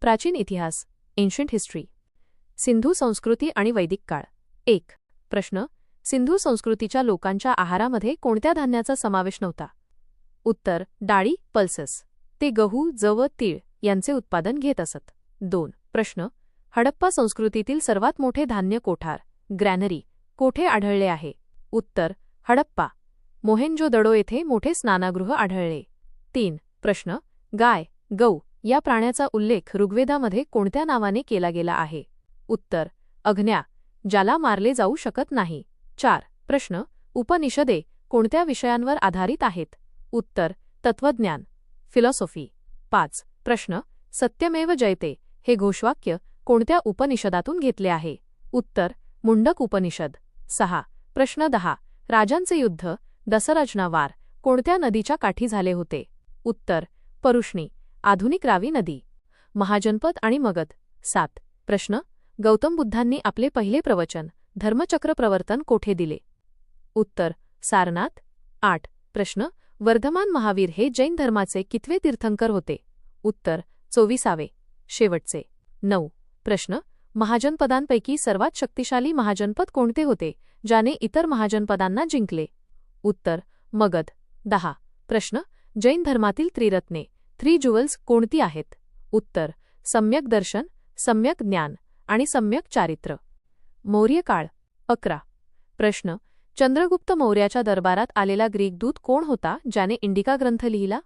प्राचीन इतिहास ancient history Sindhu संस्कृती आणि वैदिक काळ. एक. प्रश्न. सिंधू संस्कृतीच्या लोकांच्या आहारामध्ये कोणत्या धान्याचा समावेश नव्हता? उत्तर. डाळी पल्सस. ते गहू जव तीळ यांचे उत्पादन घेत असत. दोन. प्रश्न. हडप्पा संस्कृतीतील सर्वात मोठे धान्य कोठार ग्रॅनरी कोठे आढळले आहे? उत्तर. हडप्पा. मोहेंजो दडो येथे मोठे स्नानागृह आढळले. तीन. प्रश्न. गाय गौ या प्राण्याचा उल्लेख ऋग्वेदामध्ये कोणत्या नावाने केला गेला आहे? उत्तर अग्न्या ज्याला मारले जाऊ शकत नाही. चार प्रश्न उपनिषदे कोणत्या विषयांवर आधारित आहेत? उत्तर तत्वज्ञान फिलॉसॉफी. पाच प्रश्न सत्यमेव जयते हे घोषवाक्य कोणत्या उपनिषदातून घेतले आहे? उत्तर मुंडक उपनिषद. सहा प्रश्न दहा राजांचे युद्ध दसरचना वार कोणत्या नदीच्या काठी झाले होते? उत्तर परुष्णी. आधुनिक रावी नदी महाजनपद आणि मगध. सात. प्रश्न. गौतम बुद्धांनी आपले पहिले प्रवचन धर्मचक्र प्रवर्तन कोठे दिले? उत्तर. सारनाथ. आठ. प्रश्न. वर्धमान महावीर हे जैन धर्माचे कितवे तीर्थंकर होते? उत्तर. चोवीसावे. शेवटचे. नऊ. प्रश्न. महाजनपदांपैकी सर्वात शक्तिशाली महाजनपद कोणते होते ज्याने इतर महाजनपदांना जिंकले? उत्तर. मगध. दहा. प्रश्न. जैन धर्मातील त्रिरत्ने थ्री ज्युवल्स कोणती आहेत? उत्तर सम्यक दर्शन सम्यक ज्ञान आणि सम्यक चारित्र. मौर्य काळ अकरा. प्रश्न चंद्रगुप्त मौर्याच्या दरबारात आलेला ग्रीक दूत कोण होता ज्याने इंडिका ग्रंथ लिहिला?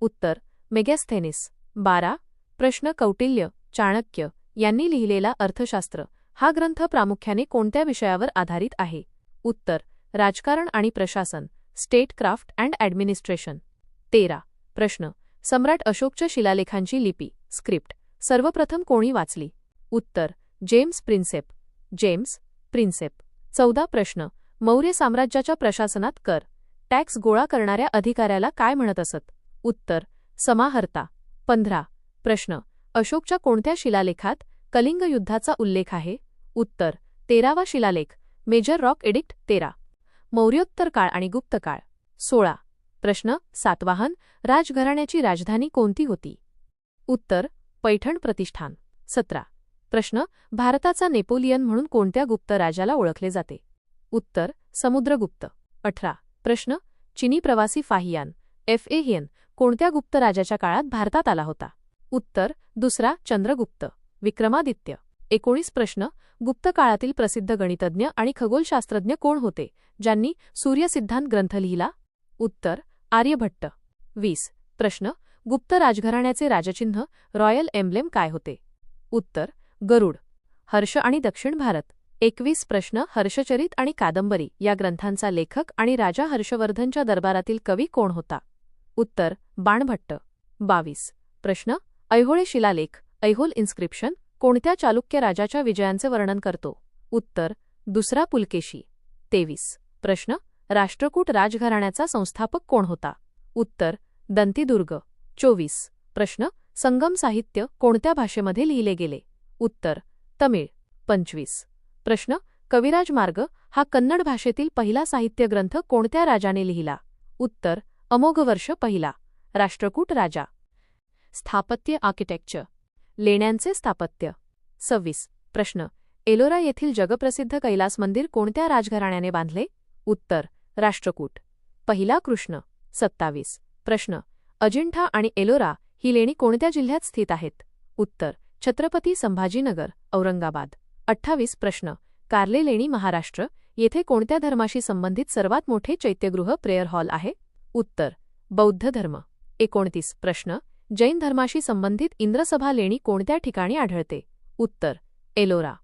उत्तर मेगॅस्थेनिस बारा. प्रश्न कौटिल्य चाणक्य यांनी लिहिलेला अर्थशास्त्र हा ग्रंथ प्रामुख्याने कोणत्या विषयावर आधारित आहे? उत्तर राजकारण आणि प्रशासन स्टेट क्राफ्ट अँड ॲडमिनिस्ट्रेशन. तेरा. प्रश्न सम्राट अशोकच्या शिलालेखांची लिपी स्क्रिप्ट. सर्वप्रथम कोणी वाचली? उत्तर जेम्स प्रिन्सेप. James Prinsep. चौदा प्रश्न. मौर्य साम्राज्याच्या प्रशासनात कर. टॅक्स गोळा करणाऱ्या अधिकाऱ्याला काय म्हणत असत? उत्तर समाहर्ता. पंधरा प्रश्न. अशोकच्या कोणत्या शिलालेखात कलिंग युद्धाचा उल्लेख आहे? उत्तर तेरावा शिलालेख. मेजर रॉक एडिक्ट तेरा. मौर्योत्तर काळ आणि गुप्त काळ. सोळा प्रश्न सातवाहन राजघराण्याची राजधानी कोणती होती? उत्तर पैठण प्रतिष्ठान. सतरा. प्रश्न भारताचा नेपोलियन म्हणून कोणत्या गुप्त राजाला ओळखले जाते? उत्तर समुद्रगुप्त. अठरा. प्रश्न चिनी प्रवासी फाहियान एफ ए हियन कोणत्या गुप्त राजाच्या काळात भारतात आला होता? उत्तर दुसरा चंद्रगुप्त. विक्रमादित्य. एकोणीस प्रश्न गुप्त काळातील प्रसिद्ध गणितज्ञ आणि खगोलशास्त्रज्ञ कोण होते? ज्यांनी सूर्यसिद्धांत ग्रंथ लिहिला? उत्तर आर्यभट्ट. वीस. प्रश्न. गुप्त राजघराण्याचे राजचिन्ह रॉयल एम्ब्लेम काय होते? उत्तर. गरुड. हर्ष आणि दक्षिण भारत. एकवीस. प्रश्न. हर्षचरित आणि कादंबरी या ग्रंथांचा लेखक आणि राजा हर्षवर्धनच्या दरबारातील कवी कोण होता? उत्तर. बाणभट्ट. बावीस. प्रश्न. ऐहोळे शिलालेख ऐहोल इन्स्क्रिप्शन कोणत्या चालुक्य राजाच्या विजयांचे वर्णन करतो? उत्तर. दुसरा पुलकेशी. तेवीस. प्रश्न. राष्ट्रकूट राजघराण्याचा संस्थापक कोण होता? उत्तर दंतीदुर्ग. चोवीस. प्रश्न संगम साहित्य कोणत्या भाषेमध्ये लिहिले गेले? उत्तर तमिळ. पंचवीस. प्रश्न कविराज मार्ग हा कन्नड भाषेतील पहिला साहित्य ग्रंथ कोणत्या राजाने लिहिला? उत्तर अमोघ वर्ष पहिला. राष्ट्रकूट राजा. स्थापत्य आर्किटेक्चर. लेण्यांचे स्थापत्य. सव्वीस. प्रश्न एलोरा येथील जगप्रसिद्ध कैलास मंदिर कोणत्या राजघराण्याने बांधले? उत्तर राष्ट्रकूट. पहिला कृष्ण. सत्तावीस. प्रश्न. अजिंठा आणि एलोरा ही लेणी कोणत्या जिल्ह्यात स्थित आहेत? उत्तर. छत्रपती संभाजीनगर औरंगाबाद. अठ्ठावीस. प्रश्न. कार्ले लेणी महाराष्ट्र येथे कोणत्या धर्माशी संबंधित सर्वात मोठे चैत्यगृह प्रेयर हॉल आहे? उत्तर. बौद्ध धर्म. एकोणतीस. प्रश्न. जैन धर्माशी संबंधित इंद्रसभा लेणी कोणत्या ठिकाणी आढळते? उत्तर. एलोरा.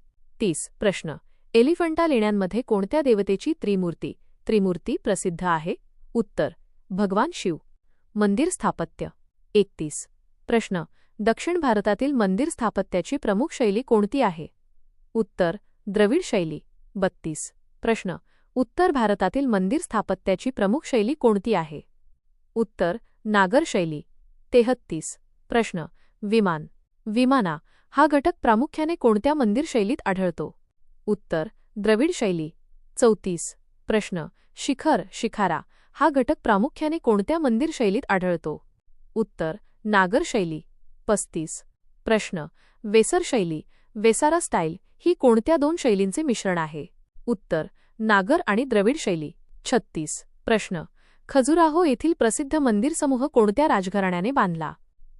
तीस. प्रश्न. एलिफंटा लेण्यांमध्ये कोणत्या देवतेची त्रिमूर्ती? त्रिमूर्ती प्रसिद्ध आहे. उत्तर भगवान शिव. मंदिर स्थापत्य. एकतीस. प्रश्न दक्षिण भारतातील मंदिर स्थापत्याची प्रमुख शैली कोणती आहे? उत्तर द्रविड शैली. बत्तीस. प्रश्न उत्तर भारतातील मंदिर स्थापत्याची प्रमुख शैली कोणती आहे? उत्तर नागर शैली. तेहत्तीस. प्रश्न विमान. विमाना हा घटक प्रामुख्याने कोणत्या मंदिर शैलीत आढळतो? उत्तर द्रविड शैली. चौतीस. प्रश्न शिखर शिखारा हा घटक प्रामुख्याने कोणत्या मंदिर शैलीत आढळतो? उत्तर नागर शैली. पस्तीस. प्रश्न वेसर शैली वेसारा स्टाईल ही कोणत्या दोन शैलींचे मिश्रण आहे? उत्तर नागर आणि द्रविड शैली. छत्तीस. प्रश्न खजुराहो येथील प्रसिद्ध मंदिर समूह कोणत्या राजघराण्याने बांधला?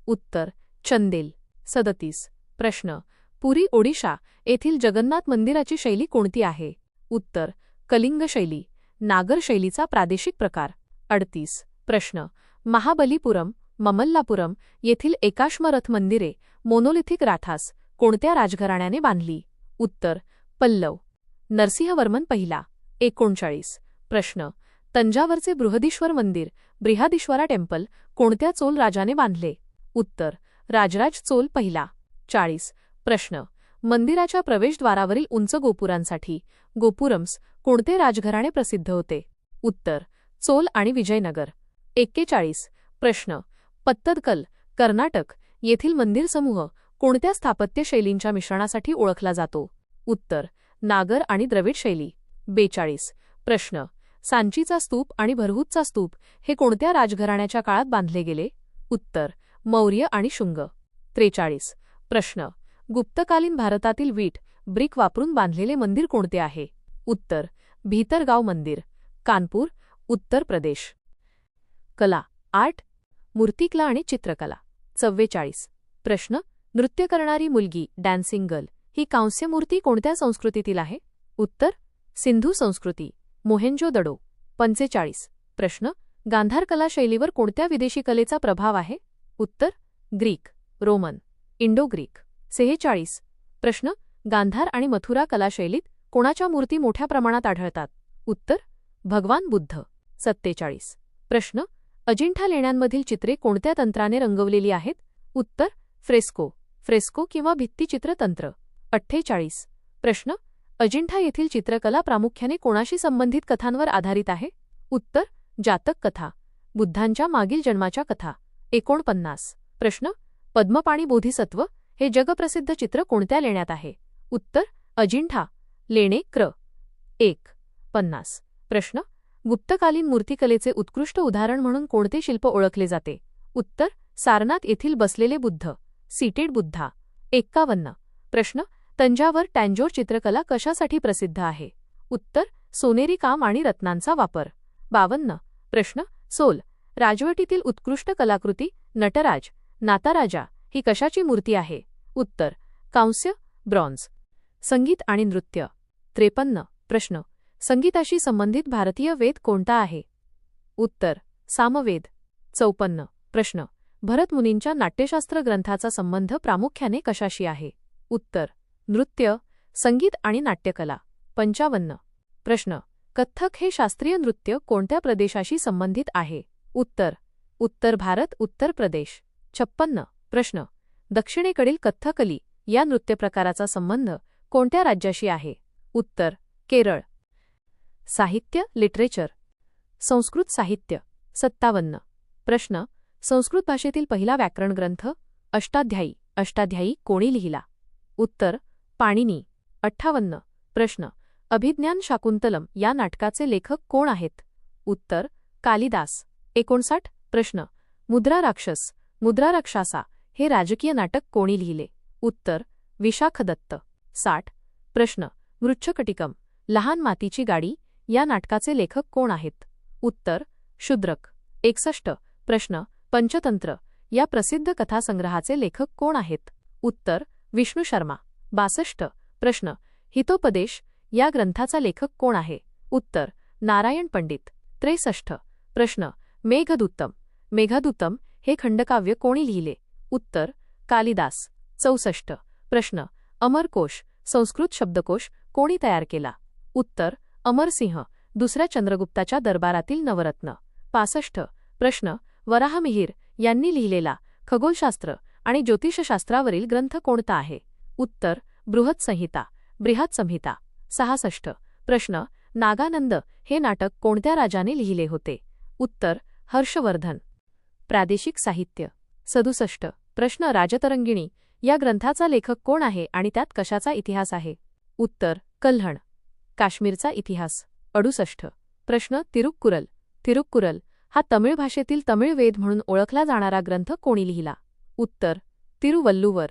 उत्तर चंदेल. सदतीस. प्रश्न पुरी ओडिशा येथील जगन्नाथ मंदिराची शैली कोणती आहे? उत्तर कलिंग शैली नागर शैलीचा प्रादेशिक प्रकार. अडतीस. प्रश्न. महाबलीपुरम ममल्लापुरम येथील एकाश्मरथ मंदिरे मोनोलिथिक राठास कोणत्या राजघराण्याने बांधली? उत्तर. पल्लव. नरसिंहवर्मन पहिला. एकोणचाळीस. प्रश्न. तंजावरचे बृहदीश्वर मंदिर ब्रिहादीश्वरा टेम्पल कोणत्या चोल राजाने बांधले? उत्तर. राजराज चोल पहिला. चाळीस. प्रश्न. मंदिराच्या प्रवेशद्वारावरील उंच गोपुरांसाठी. गोपुरम्स कोणते राजघराणे प्रसिद्ध होते? उत्तर चोल आणि विजयनगर. एक्केचाळीस. प्रश्न पत्तदकल कर्नाटक येथील मंदिर समूह कोणत्या स्थापत्य शैलींच्या मिश्रणासाठी ओळखला जातो? उत्तर नागर आणि द्रविड शैली. बेचाळीस. प्रश्न सांचीचा स्तूप आणि भरहूतचा स्तूप हे कोणत्या राजघराण्याच्या काळात बांधले गेले? उत्तर मौर्य आणि शुंग. त्रेचाळीस. प्रश्न गुप्तकालीन भारतातील वीट ब्रिक वापरून बांधलेले मंदिर कोणते आहे? उत्तर भीतरगाव मंदिर कानपूर उत्तर प्रदेश. कला आर्ट मूर्तिकला आणि चित्रकला. चव्वेचाळीस. प्रश्न नृत्य करणारी मुलगी डॅन्सिंग गर्ल ही कांस्यमूर्ती कोणत्या संस्कृतीतील आहे? उत्तर सिंधू संस्कृती मोहेंजो दडो. पंचेचाळीस. प्रश्न गांधार कला शैलीवर कोणत्या विदेशी कलेचा प्रभाव आहे? उत्तर ग्रीक रोमन इंडो ग्रीक. सेहेचाळीस प्रश्न गांधार आणि मथुरा कलाशैलीत कोणाच्या मूर्ती मोठ्या प्रमाणात आढळतात? उत्तर भगवान बुद्ध. सत्तेचाळीस. प्रश्न अजिंठा लेण्यांमधील चित्रे कोणत्या तंत्राने रंगवलेली आहेत? उत्तर फ्रेस्को. फ्रेस्को किंवा भित्तिचित्र तंत्र. अठ्ठेचाळीस. प्रश्न अजिंठा येथील चित्रकला प्रामुख्याने कोणाशी संबंधित कथांवर आधारित आहे? उत्तर जातक कथा. बुद्धांच्या मागील जन्माच्या कथा. एकोणपन्नास. प्रश्न पद्मपाणी बोधिसत्व हे जगप्रसिद्ध चित्र कोणत्या लेण्यात आहे? उत्तर अजिंठा. लेणे क्र. एक. पन्नास. प्रश्न गुप्तकालीन मूर्तिकलेचे उत्कृष्ट उदाहरण म्हणून कोणते शिल्प ओळखले जाते? उत्तर सारनाथ येथील बसलेले बुद्ध. सीटेड बुद्धा. एक्कावन्न. प्रश्न तंजावर टँजोर चित्रकला कशासाठी प्रसिद्ध आहे? उत्तर सोनेरी काम आणि रत्नांचा वापर. बावन्न. प्रश्न सोल. राजवटीतील उत्कृष्ट कलाकृती नटराज. नाताराजा. ही कशाची मूर्ती आहे? उत्तर कांस्य ब्रॉन्झ. संगीत आणि नृत्य. त्रेपन्न प्रश्न. संगीताशी संबंधित भारतीय वेद कोणता आहे? उत्तर सामवेद. चौपन्न प्रश्न. भरतमुनींच्या नाट्यशास्त्र ग्रंथाचा संबंध प्रामुख्याने कशाशी आहे? उत्तर नृत्य संगीत आणि नाट्यकला. पंचावन्न प्रश्न. कथ्थक हे शास्त्रीय नृत्य कोणत्या प्रदेशाशी संबंधित आहे? उत्तर उत्तर भारत उत्तर प्रदेश. छप्पन्न प्रश्न. दक्षिणेकडील कथ्थकली या नृत्यप्रकाराचा संबंध कोणत्या राज्याशी आहे? उत्तर केरळ. साहित्य लिटरेचर. संस्कृत साहित्य सत्तावन्न. प्रश्न संस्कृत भाषेतील पहिला व्याकरण ग्रंथ अष्टाध्यायी. अष्टाध्यायी कोणी लिहिला? उत्तर पाणिनी. अठ्ठावन्न. प्रश्न अभिज्ञान शाकुंतलम या नाटकाचे लेखक कोण आहेत? उत्तर कालिदास. एकोणसाठ. प्रश्न मुद्रा राक्षस मुद्रा राक्षासा हे राजकीय नाटक कोणी लिहिले? उत्तर विशाखदत्त साठ. प्रश्न मृच्छकटिकम लहान मातीची गाडी या नाटकाचे लेखक कोण आहेत? उत्तर शूद्रक. एकसष्ट. प्रश्न पंचतंत्र या प्रसिद्ध कथासंग्रहाचे लेखक कोण आहेत? उत्तर विष्णू शर्मा. बासष्ट. प्रश्न हितोपदेश या ग्रंथाचा लेखक कोण आहे? उत्तर नारायण पंडित. त्रेसष्ट. प्रश्न मेघदूतम. मेघदूतम हे खंडकाव्य कोणी लिहिले? उत्तर कालिदास चौसष्ट. प्रश्न अमरकोश संस्कृत शब्दकोश कोणी तयार केला? उत्तर अमरसिंह दुसऱ्या चंद्रगुप्ताच्या दरबारातील नवरत्न. पासष्ट. प्रश्न वराहमिहीर यांनी लिहिलेला खगोलशास्त्र आणि ज्योतिषशास्त्रावरील ग्रंथ कोणता आहे? उत्तर बृहत्संहिता बृहत्संहिता सहासष्ट. प्रश्न नागानंद हे नाटक कोणत्या राजाने लिहिले होते? उत्तर हर्षवर्धन. प्रादेशिक साहित्य. सदुसष्ट. प्रश्न राजतरंगिणी या ग्रंथाचा लेखक कोण आहे आणि त्यात कशाचा इतिहास आहे? उत्तर कल्हण. काश्मीरचा इतिहास. अडुसष्ट. प्रश्न तिरुक्कुरल. तिरुक्कुरल हा तमिळ भाषेतील तमिळ वेद म्हणून ओळखला जाणारा ग्रंथ कोणी लिहिला? उत्तर तिरुवल्लुवर.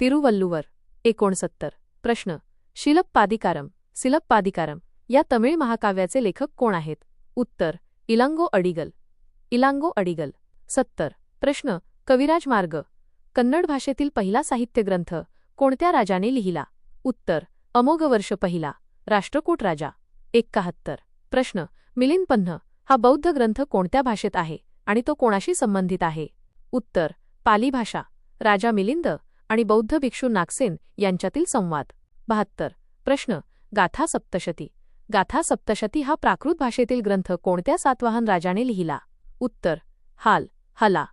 तिरुवल्लुवर. एकोणसत्तर. प्रश्न शिलप्पादिकारम. सिलप्पादिकारम या तमिळ महाकाव्याचे लेखक कोण आहेत? उत्तर इलांगो अडिगल. इलांगो अडिगल. सत्तर. प्रश्न कविराज मार्ग. कन्नड भाषेतील पहिला साहित्य ग्रंथ कोणत्या राजाने लिहिला? उत्तर अमोघ वर्ष पहिला राष्ट्रकूट राजा. एक्काहत्तर प्रश्न मिलिंद पन्ह हा बौद्ध ग्रंथ कोणत्या भाषेत आहे आणि तो कोणाशी संबंधित आहे? उत्तर पाली भाषा राजा मिलिंद आणि बौद्ध भिक्षू नागसेन यांच्यातील संवाद. बहात्तर. प्रश्न गाथा सप्तशती. गाथा सप्तशती हा प्राकृत भाषेतील ग्रंथ कोणत्या सातवाहन राजाने लिहिला? उत्तर हाल हला.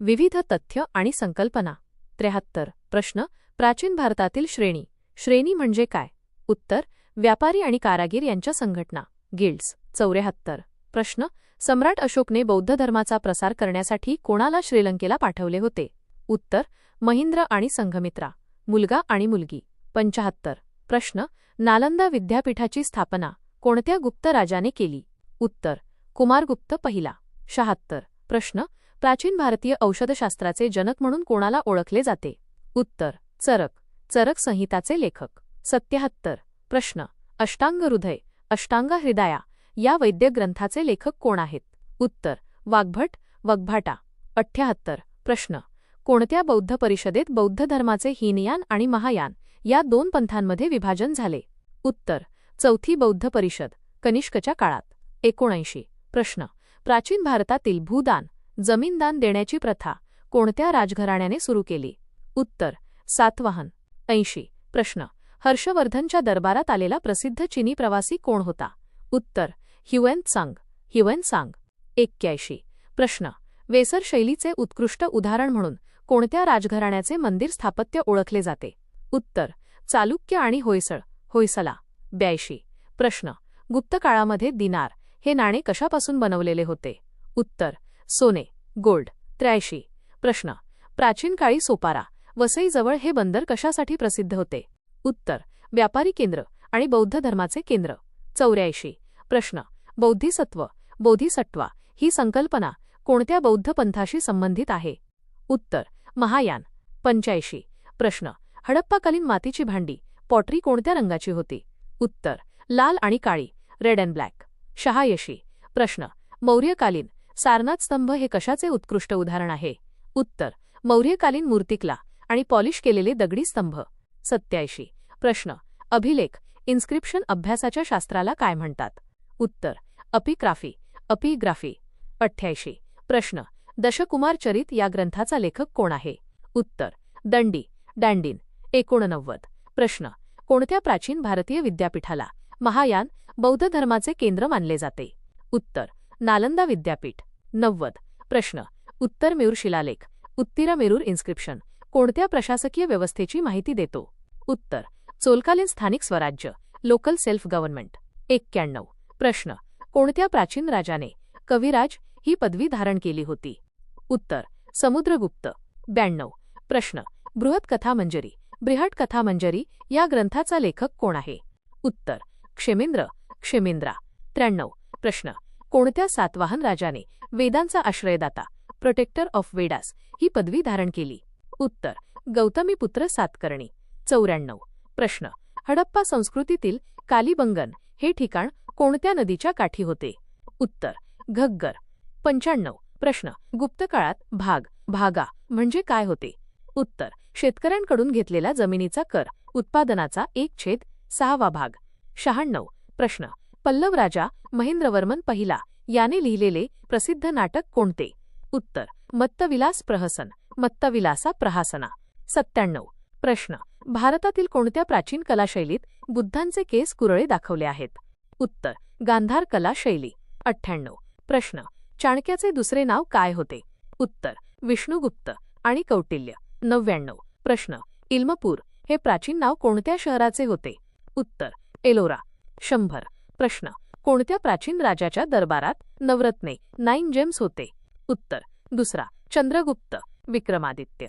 विविध तथ्य आणि संकल्पना. त्र्याहत्तर. प्रश्न. प्राचीन भारतातील श्रेणी. श्रेणी म्हणजे काय? उत्तर. व्यापारी आणि कारागीर यांच्या संघटना. गिल्ड्स. चौऱ्याहत्तर. प्रश्न. सम्राट अशोकने बौद्ध धर्माचा प्रसार करण्यासाठी कोणाला श्रीलंकेला पाठवले होते? उत्तर. महिंद्र आणि संघमित्रा. मुलगा आणि मुलगी. पंचाहत्तर. प्रश्न. नालंदा विद्यापीठाची स्थापना कोणत्या गुप्त राजाने केली? उत्तर. कुमारगुप्त पहिला. शहात्तर. प्रश्न. प्राचीन भारतीय औषधशास्त्राचे जनक म्हणून कोणाला ओळखले जाते? उत्तर चरक. चरक संहिताचे लेखक. सत्याहत्तर. प्रश्न. अष्टांग हृदय अष्टांग हृदया या वैद्य ग्रंथाचे लेखक कोण आहेत? उत्तर वाघभट वगभाटा अठ्ठ्याहत्तर प्रश्न. कोणत्या बौद्ध परिषदेत बौद्ध धर्माचे हीनयान आणि महायान या दोन पंथांमध्ये विभाजन झाले? उत्तर चौथी बौद्ध परिषद कनिष्कच्या काळात. एकोणऐंशी. प्रश्न. प्राचीन भारतातील भूदान जमीनदान देण्याची प्रथा कोणत्या राजघराण्याने सुरू केली? उत्तर सातवाहन ऐंशी प्रश्न हर्षवर्धनच्या दरबारात आलेला प्रसिद्ध चिनी प्रवासी कोण होता? उत्तर ह्युएन सांग ह्युएन सांग एक्क्याऐंशी प्रश्न वेसर शैलीचे उत्कृष्ट उदाहरण म्हणून कोणत्या राजघराण्याचे मंदिर स्थापत्य ओळखले जाते? उत्तर चालुक्य आणि होयसळ होयसला. ब्याऐंशी प्रश्न गुप्त काळामध्ये दिनार हे नाणे कशापासून बनवलेले होते? उत्तर सोने गोल्ड त्र्याऐंशी. प्रश्न प्राचीन काळी सोपारा वसईजवळ हे बंदर कशासाठी प्रसिद्ध होते? उत्तर व्यापारी केंद्र आणि बौद्ध धर्माचे केंद्र. चौऱ्याऐंशी. प्रश्न बौद्धिसत्व बोधिसत्वा ही संकल्पना कोणत्या बौद्ध पंथाशी संबंधित आहे? उत्तर महायान. पंच्याऐंशी. प्रश्न हडप्पाकालीन मातीची भांडी पॉटरी कोणत्या रंगाची होती? उत्तर लाल आणि काळी रेड अँड ब्लॅक. शहायशी प्रश्न मौर्यकालीन सारनाथ स्तंभ हे कशाचे उत्कृष्ट उदाहरण आहे? उत्तर मौर्यकालीन मूर्तिकला आणि पॉलिश केलेले दगडी स्तंभ. सत्याऐंशी प्रश्न अभिलेख इन्स्क्रिप्शन अभ्यासाच्या शास्त्राला काय म्हणतात? उत्तर अपिक्राफी अपिग्राफी. अठ्ठ्याऐंशी प्रश्न दशकुमार चरित या ग्रंथाचा लेखक कोण आहे? उत्तर दंडी डँडिन एकोणनव्वद. प्रश्न कोणत्या प्राचीन भारतीय विद्यापीठाला महायान बौद्ध धर्माचे केंद्र मानले जाते? उत्तर नालंदा विद्यापीठ. नव्वद. प्रश्न. उत्तर मेरूर शिलालेख. उत्तिरा मेरूर इन्स्क्रिप्शन कोणत्या प्रशासकीय व्यवस्थेची माहिती देतो? उत्तर. चोलकालीन स्थानिक स्वराज्य. लोकल सेल्फ गव्हर्नमेंट एक्क्याण्णव. प्रश्न. कोणत्या प्राचीन राजाने कविराज ही पदवी धारण केली होती? उत्तर. समुद्रगुप्त. ब्याण्णव. प्रश्न. बृहत कथामंजरी. बृहट कथामंजरी या ग्रंथाचा लेखक कोण आहे? उत्तर. क्षेमेंद्र. क्षेमेंद्रा. त्र्याण्णव. प्रश्न. कोणत्या सातवाहन राजाने वेदांचा आश्रयदाता प्रोटेक्टर ऑफ वेडास ही पदवी धारण केली? उत्तर गौतमीपुत्र सातकर्णी चौऱ्याण्णव. प्रश्न हडप्पा संस्कृतीतील कालीबंगन हे ठिकाण कोणत्या नदीच्या काठी होते? उत्तर घग्गर. पंच्याण्णव. प्रश्न गुप्त काळात भाग भागा म्हणजे काय होते? उत्तर शेतकऱ्यांकडून घेतलेला जमिनीचा कर उत्पादनाचा एक छेद सहावा भाग. शहाण्णव. प्रश्न पल्लव राजा महेंद्रवर्मन पहिला. याने लिहिलेले प्रसिद्ध नाटक कोणते? उत्तर मत्तविलास प्रहसन मत्तविलासा प्रहासना. सत्त्याण्णव. प्रश्न भारतातील कोणत्या प्राचीन कलाशैलीत बुद्धांचे केस कुरळे दाखवले आहेत? उत्तर गांधार कला शैली. अठ्ठ्याण्णव. प्रश्न चाणक्याचे दुसरे नाव काय होते? उत्तर विष्णुगुप्त आणि कौटिल्य. नव्याण्णव. प्रश्न इल्मपूर हे प्राचीन नाव कोणत्या शहराचे होते? उत्तर एलोरा. शंभर. प्रश्न. कोणत्या प्राचीन राजाच्या दरबारात नवरत्ने नाईन जेम्स होते? उत्तर. दुसरा. चंद्रगुप्त. विक्रमादित्य.